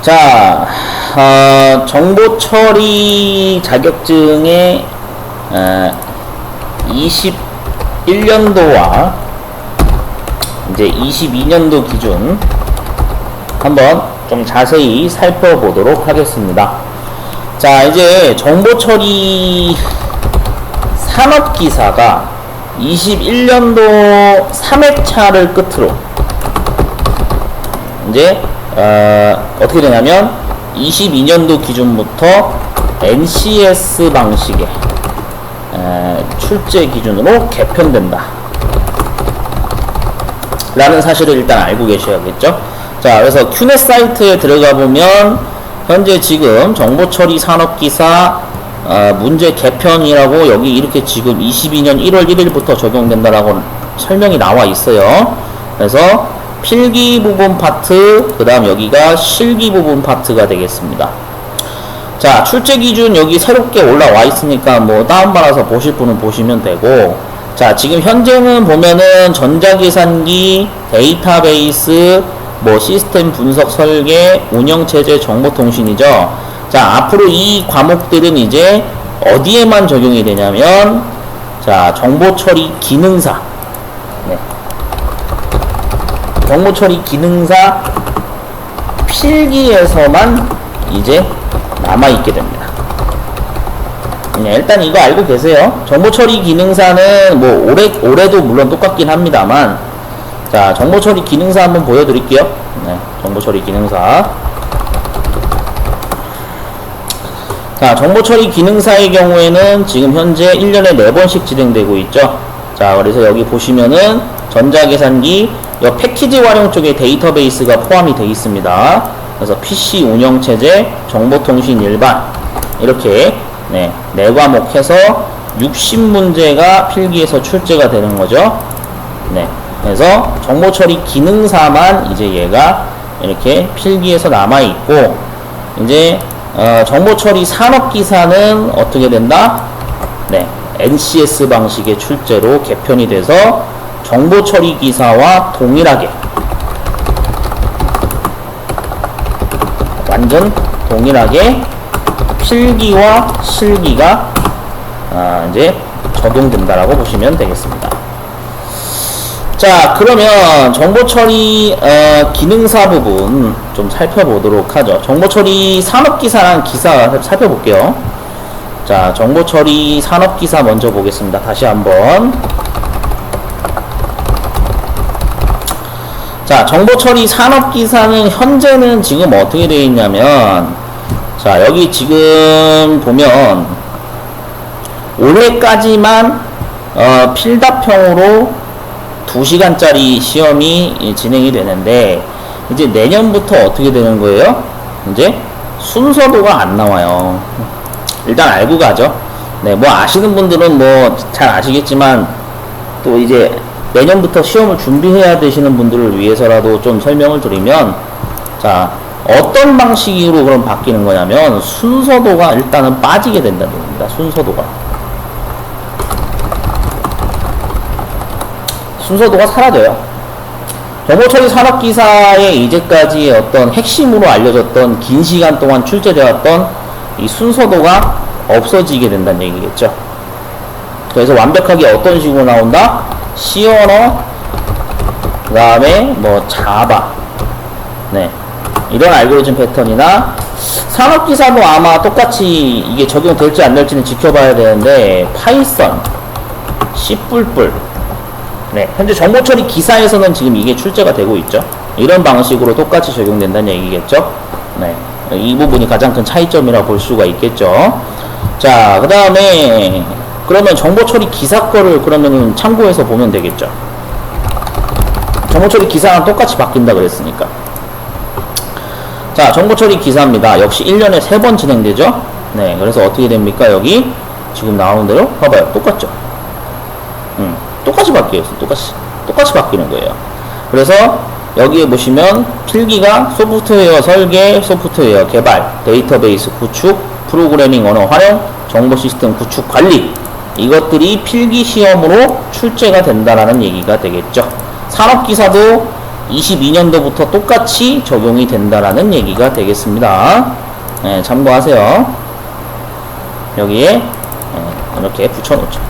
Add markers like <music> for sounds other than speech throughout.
자, 어, 정보 처리 자격증의 어, 21년도와 이제 22년도 기준 한번 좀 자세히 살펴보도록 하겠습니다. 자, 이제 정보 처리 산업기사가 21년도 3회차를 끝으로 이제 어, 떻게 되냐면 22년도 기준부터 NCS 방식의 에, 출제 기준으로 개편된다. 라는 사실을 일단 알고 계셔야겠죠. 자, 그래서 큐넷 사이트에 들어가 보면 현재 지금 정보처리 산업기사 어, 문제 개편이라고 여기 이렇게 지금 22년 1월 1일부터 적용된다라고 설명이 나와 있어요. 그래서 필기 부분 파트, 그 다음 여기가 실기 부분 파트가 되겠습니다. 자, 출제 기준 여기 새롭게 올라와 있으니까 뭐 다운받아서 보실 분은 보시면 되고, 자, 지금 현재는 보면은 전자계산기, 데이터베이스, 뭐 시스템 분석 설계, 운영체제 정보통신이죠. 자, 앞으로 이 과목들은 이제 어디에만 적용이 되냐면, 자, 정보처리 기능사. 네. 정보처리 기능사 필기에서만 이제 남아있게 됩니다. 네, 일단 이거 알고 계세요. 정보 처리 기능사는 뭐 올해, 올해도 물론 똑같긴 합니다만 자, 정보 처리 기능사 한번 보여드릴게요. 네, 정보 처리 기능사. 자, 정보 처리 기능사의 경우에는 지금 현재 1년에 4번씩 진행되고 있죠. 자, 그래서 여기 보시면은 전자계산기, 여 패키지 활용 쪽에 데이터베이스가 포함이 되어 있습니다. 그래서 PC 운영체제, 정보통신 일반, 이렇게, 네, 네 과목 해서 60문제가 필기에서 출제가 되는 거죠. 네. 그래서 정보 처리 기능사만 이제 얘가 이렇게 필기에서 남아 있고, 이제, 어, 정보 처리 산업 기사는 어떻게 된다? 네. NCS 방식의 출제로 개편이 돼서 정보 처리 기사와 동일하게 완전 동일하게 필기와 실기가 아, 이제 적용된다라고 보시면 되겠습니다. 자, 그러면 정보 처리 어, 기능사 부분 좀 살펴보도록 하죠. 정보 처리 산업 기사랑 기사 살펴볼게요. 자, 정보 처리 산업 기사 먼저 보겠습니다. 다시 한번. 자, 정보 처리 산업 기사는 현재는 지금 어떻게 되어 있냐면 자, 여기 지금 보면 올해까지만 어, 필답형으로 2시간짜리 시험이 진행이 되는데 이제 내년부터 어떻게 되는 거예요? 이제 순서도가 안 나와요. 일단 알고 가죠. 네, 뭐 아시는 분들은 뭐 잘 아시겠지만 또 이제 내년부터 시험을 준비해야 되시는 분들을 위해서라도 좀 설명을 드리면 자 어떤 방식으로 그럼 바뀌는 거냐면 순서도가 일단은 빠지게 된다는 겁니다. 순서도가 순서도가 사라져요. 정보처리 산업기사의 이제까지 어떤 핵심으로 알려졌던 긴 시간 동안 출제되었던 이 순서도가 없어지게 된다는 얘기겠죠. 그래서 완벽하게 어떤 식으로 나온다? C 언어, 그 다음에 뭐 자바, 네 이런 알고리즘 패턴이나 산업기사도 아마 똑같이 이게 적용될지 안 될지는 지켜봐야 되는데 파이썬, C++, 네 현재 정보처리 기사에서는 지금 이게 출제가 되고 있죠. 이런 방식으로 똑같이 적용된다는 얘기겠죠. 네. 이 부분이 가장 큰 차이점이라 볼 수가 있겠죠. 자, 그 다음에, 그러면 정보 처리 기사 거를 그러면은 참고해서 보면 되겠죠. 정보 처리 기사랑 똑같이 바뀐다 그랬으니까. 자, 정보 처리 기사입니다. 역시 1년에 3번 진행되죠. 네, 그래서 어떻게 됩니까? 여기 지금 나오는 대로 봐봐요. 똑같죠. 음, 똑같이 바뀌어요. 똑같이. 똑같이 바뀌는 거예요. 그래서 여기에 보시면 필기가 소프트웨어 설계, 소프트웨어 개발, 데이터베이스 구축, 프로그래밍 언어 활용, 정보 시스템 구축 관리 이것들이 필기 시험으로 출제가 된다라는 얘기가 되겠죠. 산업기사도 22년도부터 똑같이 적용이 된다라는 얘기가 되겠습니다. 네, 참고하세요. 여기에 네, 이렇게 붙여놓죠.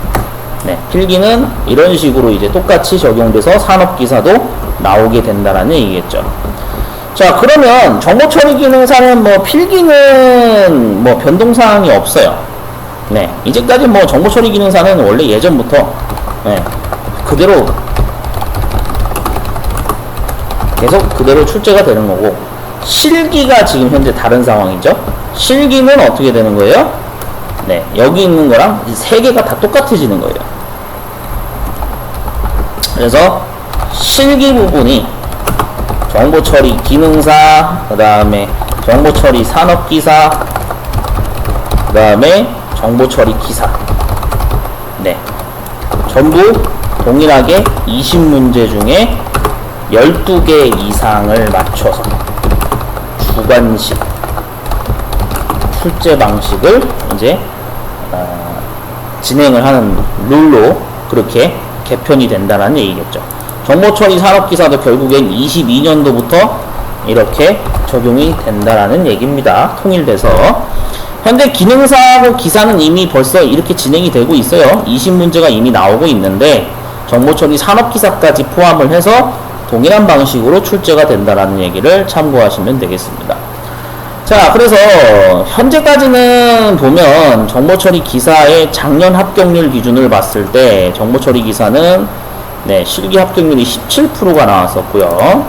네, 필기는 이런 식으로 이제 똑같이 적용돼서 산업기사도 나오게 된다라는 얘기겠죠. 자, 그러면 정보 처리 기능사는 뭐 필기는 뭐 변동사항이 없어요. 네, 이제까지 뭐 정보 처리 기능사는 원래 예전부터 네, 그대로 계속 그대로 출제가 되는 거고 실기가 지금 현재 다른 상황이죠. 실기는 어떻게 되는 거예요? 네, 여기 있는 거랑 이세 개가 다 똑같아지는 거예요. 그래서 실기 부분이 정보 처리 기능사, 그 다음에 정보 처리 산업기사, 그 다음에 정보 처리 기사. 네. 전부 동일하게 20문제 중에 12개 이상을 맞춰서 주관식 출제 방식을 이제 어, 진행을 하는 룰로 그렇게 개편이 된다는 얘기겠죠. 정보처리 산업기사도 결국엔 22년도부터 이렇게 적용이 된다라는 얘기입니다. 통일돼서. 현재 기능사하고 기사는 이미 벌써 이렇게 진행이 되고 있어요. 20문제가 이미 나오고 있는데 정보처리 산업기사까지 포함을 해서 동일한 방식으로 출제가 된다라는 얘기를 참고하시면 되겠습니다. 자, 그래서 현재까지는 보면 정보처리 기사의 작년 합격률 기준을 봤을 때 정보처리 기사는 네, 실기 합격률이 17%가 나왔었고요.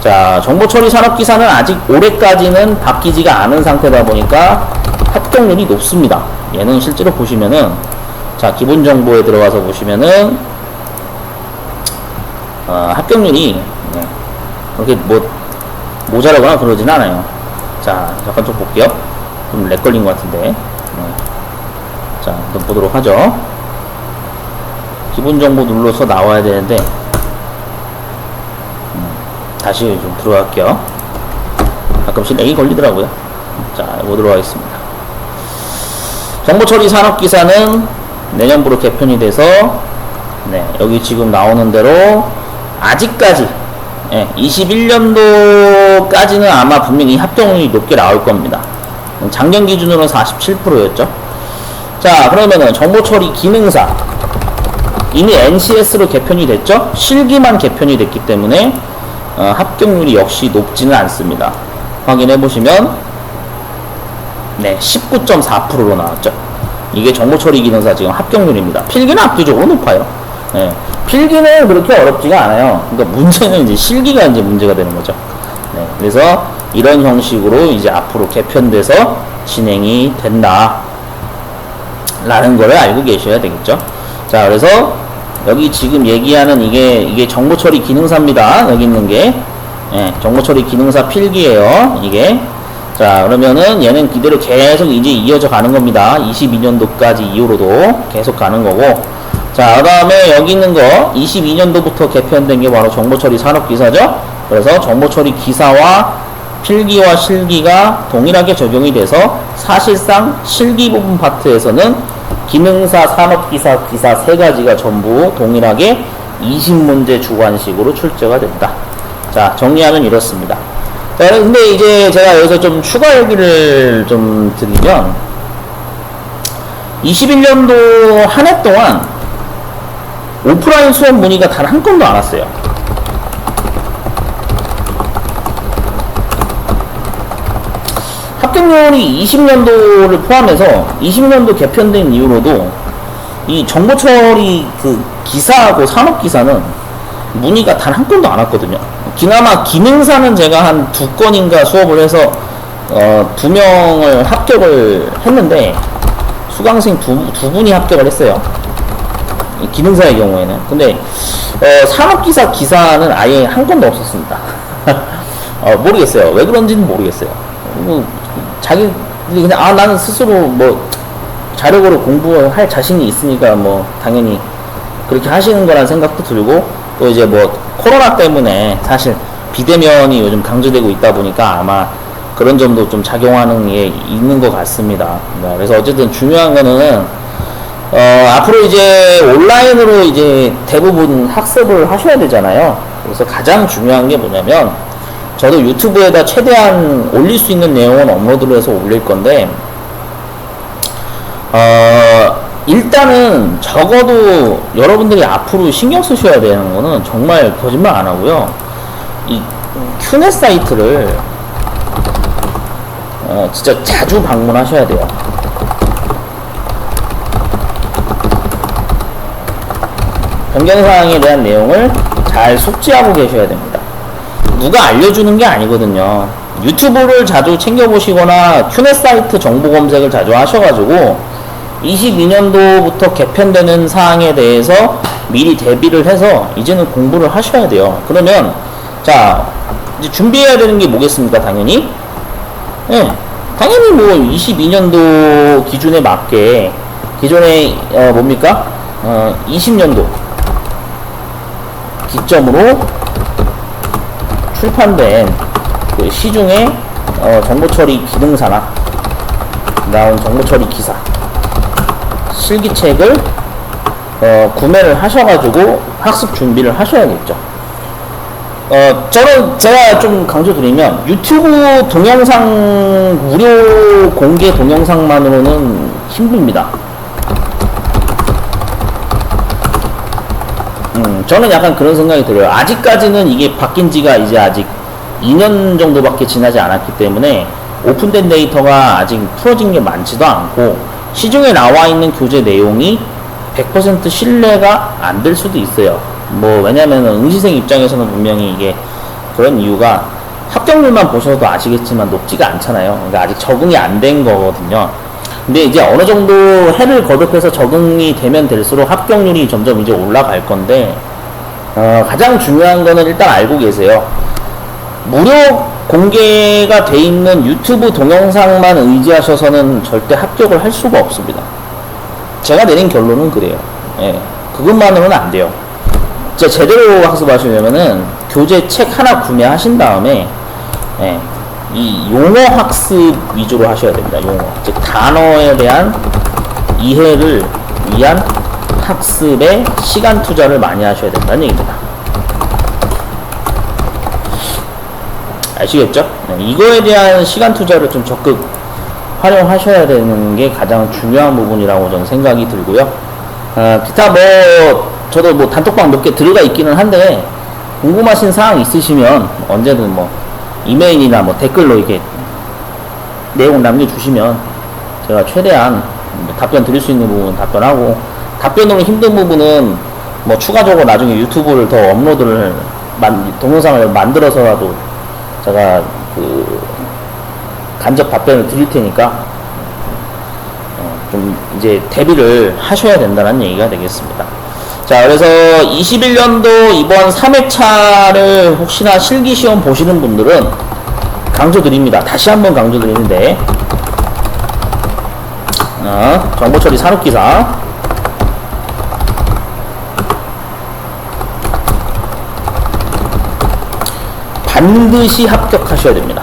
자, 정보처리 산업기사는 아직 올해까지는 바뀌지가 않은 상태다 보니까 합격률이 높습니다. 얘는 실제로 보시면은 자, 기본 정보에 들어가서 보시면은 어, 합격률이 네, 그렇게 뭐 모자라거나 그러진 않아요. 자, 잠깐 좀 볼게요. 좀 렉 걸린 것 같은데. 네. 자, 한번 보도록 하죠. 기본 정보 눌러서 나와야 되는데, 음, 다시 좀 들어갈게요. 가끔씩 렉이 걸리더라고요. 자, 보도록 하겠습니다. 정보처리 산업기사는 내년부로 개편이 돼서, 네, 여기 지금 나오는 대로, 아직까지, 예, 21년도까지는 아마 분명히 합격률이 높게 나올 겁니다. 작년 기준으로는 47%였죠. 자, 그러면은 정보처리 기능사. 이미 NCS로 개편이 됐죠? 실기만 개편이 됐기 때문에 어, 합격률이 역시 높지는 않습니다. 확인해 보시면 네, 19.4%로 나왔죠. 이게 정보 처리 기능사 지금 합격률입니다. 필기는 압도적으로 높아요. 네, 필기는 그렇게 어렵지가 않아요. 그러니까 문제는 이제 실기가 이제 문제가 되는 거죠. 네, 그래서 이런 형식으로 이제 앞으로 개편돼서 진행이 된다. 라는 거를 알고 계셔야 되겠죠. 자, 그래서 여기 지금 얘기하는 이게 이게 정보 처리 기능사입니다. 여기 있는 게 예, 정보 처리 기능사 필기예요. 이게 자, 그러면은 얘는 그대로 계속 이제 이어져 가는 겁니다. 22년도까지 이후로도 계속 가는 거고. 자, 그 다음에 여기 있는 거 22년도부터 개편된 게 바로 정보 처리 산업 기사죠. 그래서 정보 처리 기사와 필기와 실기가 동일하게 적용이 돼서 사실상 실기 부분 파트에서는 기능사, 산업기사, 기사 세 가지가 전부 동일하게 20문제 주관식으로 출제가 된다. 자, 정리하면 이렇습니다. 자, 근데 이제 제가 여기서 좀 추가 얘기를 좀 드리면 21년도 한 해 동안 오프라인 수업 문의가 단 한 건도 안 왔어요. 합격률이 20년도를 포함해서 20년도 개편된 이후로도 이 정보 처리 그 기사하고 산업 기사는 문의가 단 한 건도 안 왔거든요. 그나마 기능사는 제가 한 두 건인가 수업을 해서 어, 두 명을 합격을 했는데 수강생 두, 두 분이 합격을 했어요. 이 기능사의 경우에는. 근데 어, 산업기사 기사는 아예 한 건도 없었습니다. <laughs> 어, 모르겠어요. 왜 그런지는 모르겠어요. 뭐, 자기 그냥 아 나는 스스로 뭐 자력으로 공부할 자신이 있으니까 뭐 당연히 그렇게 하시는 거란 생각도 들고 또 이제 뭐 코로나 때문에 사실 비대면이 요즘 강조되고 있다 보니까 아마 그런 점도 좀 작용하는 게 있는 것 같습니다. 네, 그래서 어쨌든 중요한 거는 어, 앞으로 이제 온라인으로 이제 대부분 학습을 하셔야 되잖아요. 그래서 가장 중요한 게 뭐냐면, 저도 유튜브에다 최대한 올릴 수 있는 내용은 업로드를 해서 올릴 건데, 어, 일단은 적어도 여러분들이 앞으로 신경 쓰셔야 되는 거는 정말 거짓말 안 하고요. 이 큐넷 사이트를 어, 진짜 자주 방문하셔야 돼요. 변경 사항에 대한 내용을 잘 숙지하고 계셔야 됩니다. 누가 알려주는 게 아니거든요. 유튜브를 자주 챙겨보시거나 큐넷 사이트 정보 검색을 자주 하셔가지고 22년도부터 개편되는 사항에 대해서 미리 대비를 해서 이제는 공부를 하셔야 돼요. 그러면 자 이제 준비해야 되는 게 뭐겠습니까? 당연히 예, 당연히 뭐 22년도 기준에 맞게 기존에 어, 뭡니까? 어, 20년도 기점으로 출판된 그 시중에 어, 정보처리 기능사나 나온 정보처리 기사 실기책을 어, 구매를 하셔가지고 학습 준비를 하셔야겠죠. 어, 저는 제가 좀 강조드리면 유튜브 동영상 무료 공개 동영상만으로는 힘듭니다. 음, 저는 약간 그런 생각이 들어요. 아직까지는 이게 바뀐 지가 이제 아직 2년 정도밖에 지나지 않았기 때문에 오픈된 데이터가 아직 풀어진 게 많지도 않고 시중에 나와 있는 교재 내용이 100% 신뢰가 안 될 수도 있어요. 뭐, 왜냐면 응시생 입장에서는 분명히 이게 그런 이유가 합격률만 보셔도 아시겠지만 높지가 않잖아요. 그러니까 아직 적응이 안 된 거거든요. 근데 이제 어느 정도 해를 거듭해서 적응이 되면 될수록 합격률이 점점 이제 올라갈 건데, 어, 가장 중요한 거는 일단 알고 계세요. 무료 공개가 돼 있는 유튜브 동영상만 의지하셔서는 절대 합격을 할 수가 없습니다. 제가 내린 결론은 그래요. 예, 그것만으로는 안 돼요. 진짜 제대로 학습하시려면은 교재 책 하나 구매하신 다음에 예, 이 용어 학습 위주로 하셔야 됩니다. 용어. 즉 단어에 대한 이해를 위한 학습에 시간 투자를 많이 하셔야 된다는 얘기입니다. 아시겠죠? 네, 이거에 대한 시간 투자를 좀 적극 활용하셔야 되는 게 가장 중요한 부분이라고 저는 생각이 들고요. 어, 기타 뭐 저도 뭐 단톡방 몇 개 들어가 있기는 한데 궁금하신 사항 있으시면 언제든 뭐 이메일이나 뭐 댓글로 이렇게 내용 남겨주시면 제가 최대한 뭐 답변 드릴 수 있는 부분 답변하고 답변으로 힘든 부분은 뭐 추가적으로 나중에 유튜브를 더 업로드를 만, 동영상을 만들어서라도 제가 그 간접 답변을 드릴 테니까 어, 좀 이제 대비를 하셔야 된다는 얘기가 되겠습니다. 자, 그래서 21년도 이번 3회차를 혹시나 실기시험 보시는 분들은 강조드립니다. 다시 한번 강조드리는데, 어, 정보처리 산업기사. 반드시 합격하셔야 됩니다.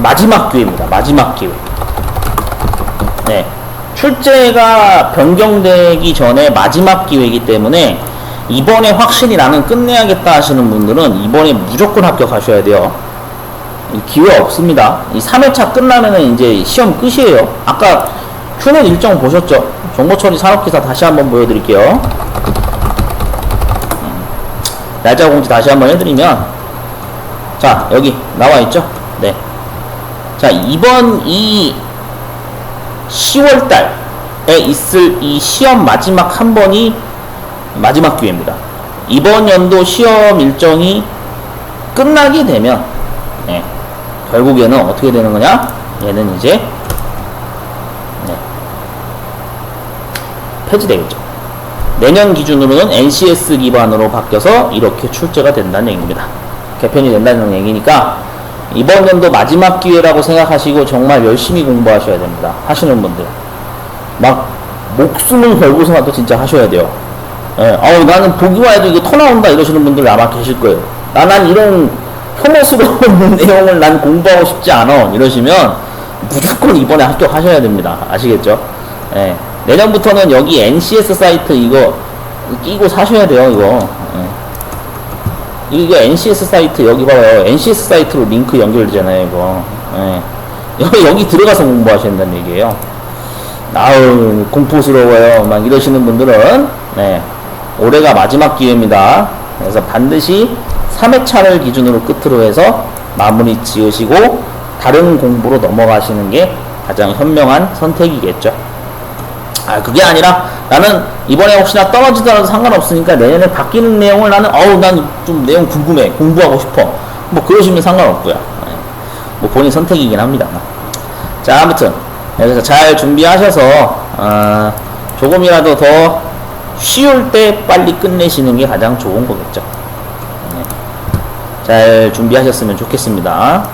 마지막 기회입니다. 마지막 기회. 네. 출제가 변경되기 전에 마지막 기회이기 때문에 이번에 확실히 나는 끝내야겠다 하시는 분들은 이번에 무조건 합격하셔야 돼요. 기회 없습니다. 이 3회차 끝나면은 이제 시험 끝이에요. 아까 큐넷 일정 보셨죠? 정보처리 산업기사 다시 한번 보여드릴게요. 음, 날짜 공지 다시 한번 해드리면 자 여기 나와 있죠? 네. 자 이번 이 10월 달에 있을 이 시험 마지막 한 번이 마지막 기회입니다. 이번 연도 시험 일정이 끝나게 되면 네, 결국에는 어떻게 되는 거냐? 얘는 이제 네, 폐지되겠죠. 내년 기준으로는 NCS 기반으로 바뀌어서 이렇게 출제가 된다는 얘기입니다. 개편이 된다는 얘기니까 이번 연도 마지막 기회라고 생각하시고 정말 열심히 공부하셔야 됩니다. 하시는 분들. 막 목숨을 걸고서라도 진짜 하셔야 돼요. 예, 어우, 나는 보기만 해도 이게 토 나온다 이러시는 분들 아마 계실 거예요. 나, 난 이런 혐오스러운 <laughs> 내용을 난 공부하고 싶지 않아. 이러시면 무조건 이번에 합격하셔야 됩니다. 아시겠죠? 예. 내년부터는 여기 NCS 사이트 이거 끼고 사셔야 돼요, 이거. 예. 이거 NCS 사이트 여기 봐요. NCS 사이트로 링크 연결되잖아요, 이거. 예. <laughs> 여기, 들어가서 공부하셔야 된다는 얘기예요. 아우, 공포스러워요. 막 이러시는 분들은, 네. 올해가 마지막 기회입니다. 그래서 반드시 3회차를 기준으로 끝으로 해서 마무리 지으시고, 다른 공부로 넘어가시는 게 가장 현명한 선택이겠죠. 아, 그게 아니라 나는 이번에 혹시나 떨어지더라도 상관없으니까 내년에 바뀌는 내용을 나는 어우 난 좀 내용 궁금해. 공부하고 싶어. 뭐 그러시면 상관없고요. 네. 뭐 본인 선택이긴 합니다. 자 아무튼. 그래서 잘 준비하셔서 어, 조금이라도 더 쉬울 때 빨리 끝내시는 게 가장 좋은 거겠죠. 네. 잘 준비하셨으면 좋겠습니다